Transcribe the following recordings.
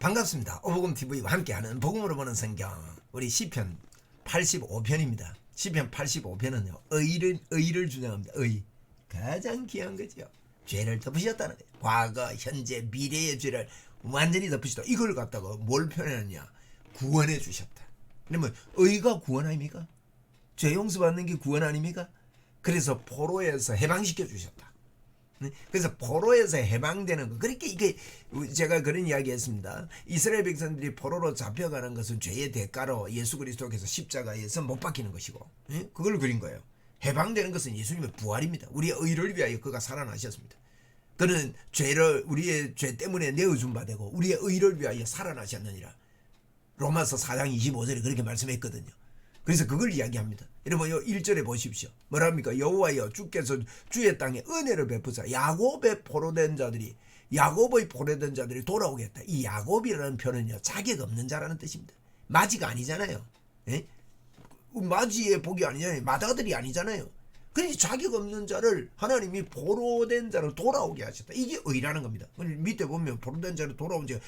반갑습니다. 오복음 TV와 함께하는 복음으로 보는 성경 우리 시편 85편입니다. 시편 85편은요 의를 의를 주장합니다. 의 가장 귀한 거죠. 죄를 덮으셨다는 거예요. 과거, 현재, 미래의 죄를 완전히 덮으시다. 이걸 갖다가 뭘 표현하느냐? 구원해 주셨다. 그러면 의가 구원 아닙니까? 죄 용서받는 게 구원 아닙니까? 그래서 포로에서 해방시켜 주셨다. 네? 그래서 포로에서 해방되는 거. 그렇게 이게 제가 그런 이야기했습니다. 이스라엘 백성들이 포로로 잡혀가는 것은 죄의 대가로 예수 그리스도께서 십자가에서 못 박히는 것이고, 예? 그걸 그린 거예요. 해방되는 것은 예수님의 부활입니다. 우리의 의를 위하여 그가 살아나셨습니다. 그는 죄를 우리의 죄 때문에 내어준 바 되고 우리의 의를 위하여 살아나셨느니라. 로마서 4장 25절에 그렇게 말씀했거든요. 그래서 그걸 이야기합니다. 여러분 요 1절에 보십시오. 뭐랍니까? 여호와여 주께서 주의 땅에 은혜를 베푸사 야곱의 포로된 자들이 야곱의 포로된 자들이 돌아오겠다. 이 야곱이라는 표현은요. 자격 없는 자라는 뜻입니다. 마지가 아니잖아요. 예? 마지의 복이 아니잖아요. 마다들이 아니잖아요. 그러니 자격 없는 자를 하나님이 포로된 자를 돌아오게 하셨다. 이게 의라는 겁니다. 밑에 보면 포로된 자를 돌아온 자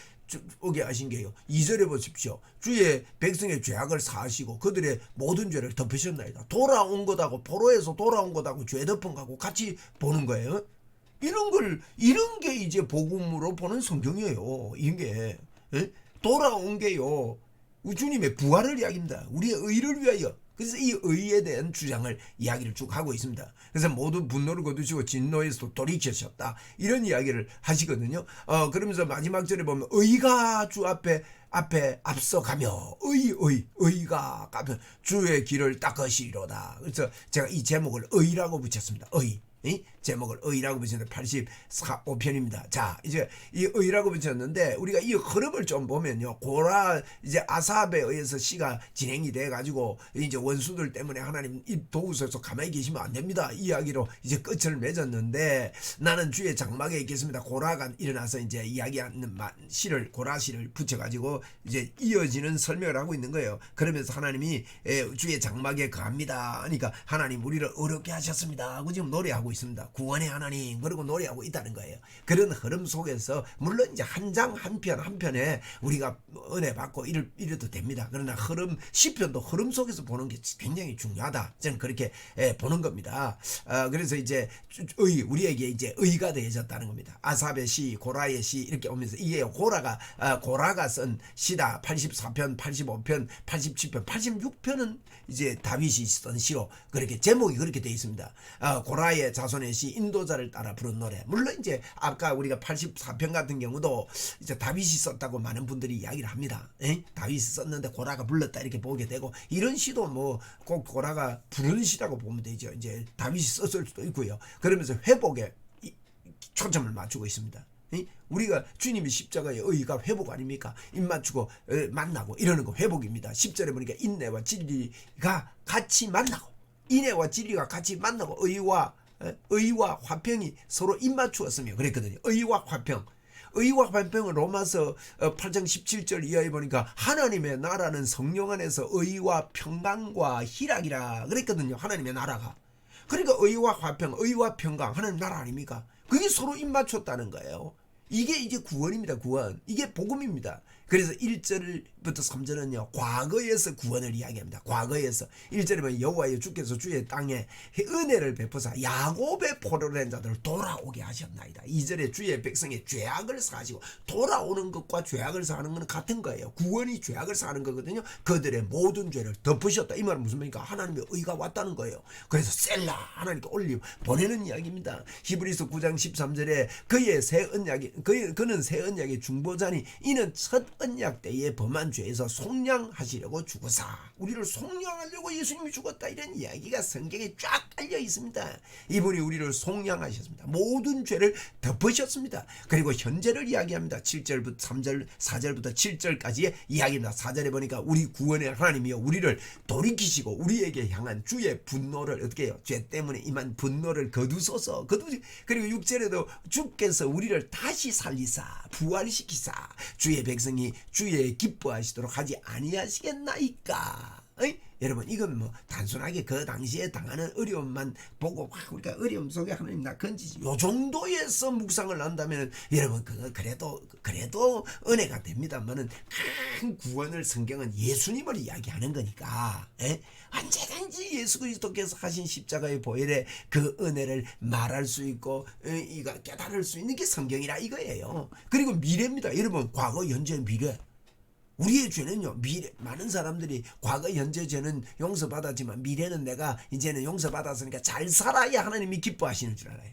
오게 하신 게요. 2절에 보십시오. 주의 백성의 죄악을 사하시고 그들의 모든 죄를 덮으셨나이다. 돌아온 것하고 포로에서 돌아온 것하고 죄 덮은 것하고 같이 보는 거예요. 이런 걸 이런 게 이제 복음으로 보는 성경이에요. 이게 예? 돌아온 게요. 주님의 부활을 이야기합니다. 우리의 의를 위하여. 그래서 이 의에 대한 주장을 이야기를 쭉 하고 있습니다. 그래서 모두 분노를 거두시고 진노에서 돌이키셨다. 이런 이야기를 하시거든요. 어, 그러면서 마지막 절에 보면 의가 주 앞에 앞에 앞서가며 의, 의, 의가 가면 주의 길을 닦으시리로다. 그래서 제가 이 제목을 의라고 붙였습니다. 의. 이 제목을 의라고 붙였는데 84편입니다. 자, 이제 이 의라고 붙였는데 우리가 이 흐름을 좀 보면요. 고라 이제 아삽에 의해서 시가 진행이 돼 가지고 이제 원수들 때문에 하나님 입 도우셔서 가만히 계시면 안 됩니다. 이야기로 이제 끝을 맺었는데 나는 주의 장막에 있겠습니다. 고라가 일어나서 이제 이야기하는 시를 고라 시를 붙여 가지고 이제 이어지는 설명을 하고 있는 거예요. 그러면서 하나님이 주의 장막에 갑니다. 그러니까 하나님 우리를 어렵게 하셨습니다. 하고 지금 노래하고 있습니다. 구원의 하나님 그러고 노래하고 있다는 거예요. 그런 흐름 속에서 물론 이제 한 장 한 편 한 편에 우리가 은혜 받고 이를 이래도 됩니다. 그러나 흐름 시편도 흐름 속에서 보는 게 굉장히 중요하다. 저는 그렇게 예, 보는 겁니다. 아, 그래서 이제 의 우리에게 이제 의가 되어졌다는 겁니다. 아삽의 시, 고라의 시 이렇게 오면서 이게 고라가 아, 고라가 쓴 시다. 84편, 85편, 87편, 86편은 이제 다윗이 쓴 시로 그렇게 제목이 그렇게 되어 있습니다. 아, 고라의 자손의 시 인도자를 따라 부른 노래. 물론 이제 아까 우리가 84편 같은 경우도 이제 다윗이 썼다고 많은 분들이 이야기를 합니다. 에? 다윗이 썼는데 고라가 불렀다 이렇게 보게 되고 이런 시도 뭐 꼭 고라가 부른 시라고 보면 되죠. 이제 다윗이 썼을 수도 있고요. 그러면서 회복에 초점을 맞추고 있습니다. 우리가 주님이 십자가의 의가 회복 아닙니까? 입 맞추고 만나고 이러는 거 회복입니다. 10절에 보니까 인내와 진리가 같이 만나고 인애와 진리가 같이 만나고 의와 의와 화평이 서로 입맞추었으며 그랬거든요. 의와 화평. 의와 화평은 로마서 8장 17절 이하에 보니까 하나님의 나라는 성령 안에서 의와 평강과 희락이라 그랬거든요. 하나님의 나라가. 그러니까 의와 화평, 의와 평강 하나님 나라 아닙니까? 그게 서로 입맞췄다는 거예요. 이게 이제 구원입니다. 구원. 이게 복음입니다. 그래서 1절부터 3절은요. 과거에서 구원을 이야기합니다. 과거에서 1절에 보면 여호와여 주께서 주의 땅에 은혜를 베푸사 야곱의 포로된 자들을 돌아오게 하셨나이다. 2절에 주의 백성의 죄악을 사하시고 돌아오는 것과 죄악을 사하는 것은 같은 거예요. 구원이 죄악을 사하는 거거든요. 그들의 모든 죄를 덮으셨다. 이 말은 무슨 말입니까? 하나님의 의가 왔다는 거예요. 그래서 셀라 하나님께 올리 보내는 이야기입니다. 히브리서 9장 13절에 그의 새 언약이 그, 그는 새 언약의 중보자니 이는 첫 언약 때에 범한 죄에서 속량하시려고 죽으사 우리를 속량하려고 예수님이 죽었다 이런 이야기가 성경에 쫙 깔려 있습니다. 이분이 우리를 속량하셨습니다. 모든 죄를 덮으셨습니다. 그리고 현재를 이야기합니다. 7절부터 3절 4절부터 7절까지의 이야기입니다. 4절에 보니까 우리 구원의 하나님이여 우리를 돌이키시고 우리에게 향한 주의 분노를 어떻게 해요? 죄 때문에 임한 분노를 거두소서 거두 그리고 6절에도 주께서 우리를 다시 살리사 부활시키사 주의 백성이 주의 기뻐하시도록 하지 아니하시겠나이까. 여러분 이건 뭐 단순하게 그 당시에 당하는 어려움만 보고 막 우리가 어려움 속에 하나님 나 건지지 요 정도에서 묵상을 한다면 여러분 그거 그래도 그래도 은혜가 됩니다만은 큰 구원을 성경은 예수님을 이야기하는 거니까 예? 언제든지 예수 그리스도께서 하신 십자가의 보혈의 그 은혜를 말할 수 있고 어, 이거 깨달을 수 있는 게 성경이라 이거예요. 그리고 미래입니다. 여러분 과거 현재 미래 우리의 죄는요 미래 많은 사람들이 과거 현재 죄는 용서받았지만 미래는 내가 이제는 용서받았으니까 잘 살아야 하나님이 기뻐하시는 줄 알아요.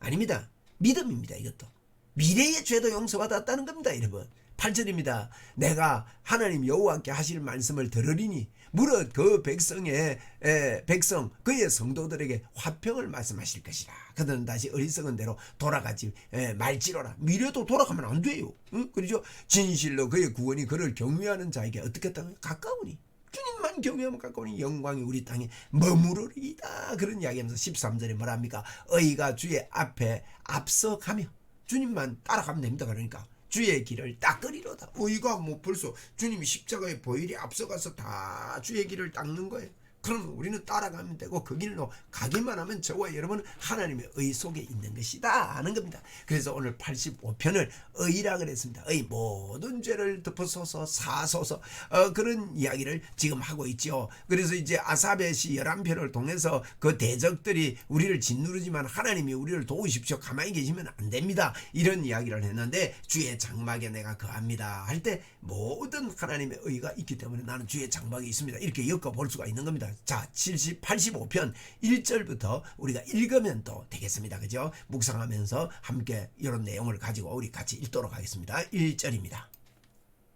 아닙니다. 믿음입니다 이것도. 미래의 죄도 용서받았다는 겁니다 여러분. 8절입니다. 내가 하나님 여호와께 하실 말씀을 들으리니 무릇 그 백성의 에, 백성 그의 성도들에게 화평을 말씀하실 것이라 그들은 다시 어리석은 대로 돌아가지 에, 말지로라. 미래도 돌아가면 안 돼요. 응? 그렇죠? 진실로 그의 구원이 그를 경외하는 자에게 어떻게 했다면 가까우니. 주님만 경외하면 가까우니 영광이 우리 땅에 머무르리이다. 그런 이야기하면서 13절에 뭐랍니까? 의가 주의 앞에 앞서가며 주님만 따라가면 됩니다. 그러니까 주의 길을 닦으리로다. 의가 뭐 벌써 주님이 십자가의 보일이 앞서가서 다 주의 길을 닦는 거예요 그러면 우리는 따라가면 되고 그 길로 가기만 하면 저와 여러분은 하나님의 의 속에 있는 것이다 하는 겁니다. 그래서 오늘 85편을 의라 그랬습니다. 의 모든 죄를 덮어서서 사소서 어, 그런 이야기를 지금 하고 있죠. 그래서 이제 아사베 시 11편을 통해서 그 대적들이 우리를 짓누르지만 하나님이 우리를 도우십시오. 가만히 계시면 안 됩니다. 이런 이야기를 했는데 주의 장막에 내가 거합니다. 할 때 모든 하나님의 의가 있기 때문에 나는 주의 장막이 있습니다. 이렇게 엮어 볼 수가 있는 겁니다. 자, 70, 85편 1절부터 우리가 읽으면 또 되겠습니다. 그죠? 묵상하면서 함께 이런 내용을 가지고 우리 같이 읽도록 하겠습니다. 1절입니다.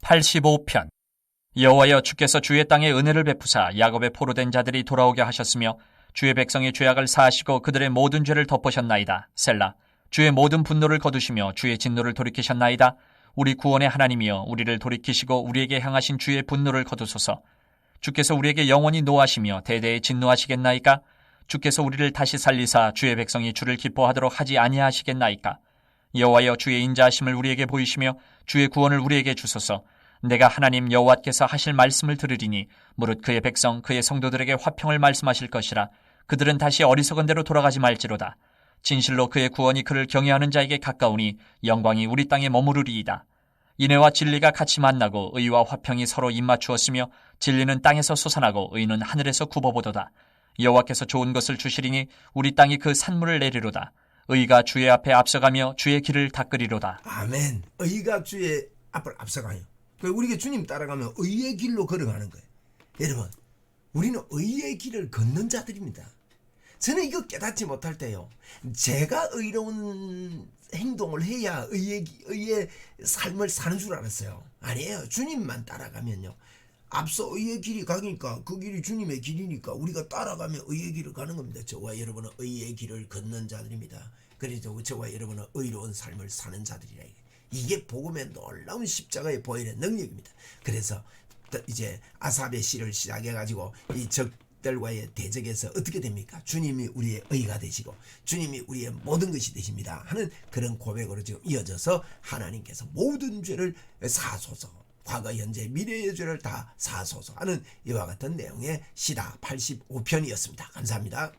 85편 여호와여 주께서 주의 땅에 은혜를 베푸사 야곱의 포로된 자들이 돌아오게 하셨으며 주의 백성의 죄악을 사하시고 그들의 모든 죄를 덮으셨나이다. 셀라 주의 모든 분노를 거두시며 주의 진노를 돌이키셨나이다. 우리 구원의 하나님이여 우리를 돌이키시고 우리에게 향하신 주의 분노를 거두소서. 주께서 우리에게 영원히 노하시며 대대에 진노하시겠나이까? 주께서 우리를 다시 살리사 주의 백성이 주를 기뻐하도록 하지 아니하시겠나이까? 여호와여 주의 인자하심을 우리에게 보이시며 주의 구원을 우리에게 주소서. 내가 하나님 여호와께서 하실 말씀을 들으리니 무릇 그의 백성 그의 성도들에게 화평을 말씀하실 것이라 그들은 다시 어리석은 대로 돌아가지 말지로다. 진실로 그의 구원이 그를 경외하는 자에게 가까우니 영광이 우리 땅에 머무르리이다. 인애와 진리가 같이 만나고 의와 화평이 서로 입맞추었으며 진리는 땅에서 솟아나고 의는 하늘에서 굽어보도다. 여호와께서 좋은 것을 주시리니 우리 땅이 그 산물을 내리로다. 의가 주의 앞에 앞서가며 주의 길을 닦으리로다. 아멘. 의가 주의 앞을 앞서가요. 그 우리가 주님 따라가면 의의 길로 걸어가는 거예요. 여러분, 우리는 의의 길을 걷는 자들입니다. 저는 이거 깨닫지 못할 때요. 제가 의로운 행동을 해야 의의, 의의 삶을 사는 줄 알았어요. 아니에요. 주님만 따라가면요. 앞서 의의 길이 가니까 그 길이 주님의 길이니까 우리가 따라가면 의의 길을 가는 겁니다. 저와 여러분은 의의 길을 걷는 자들입니다. 그래서 저와 여러분은 의로운 삶을 사는 자들이라. 이게 복음의 놀라운 십자가의 보혈의 능력입니다. 그래서 이제 아삽의 시를 시작해 가지고 이 적들과의 대적에서 어떻게 됩니까? 주님이 우리의 의가 되시고 주님이 우리의 모든 것이 되십니다. 하는 그런 고백으로 지금 이어져서 하나님께서 모든 죄를 사소서 과거 현재 미래의 죄를 다 사소서 하는 이와 같은 내용의 시다 85편이었습니다. 감사합니다.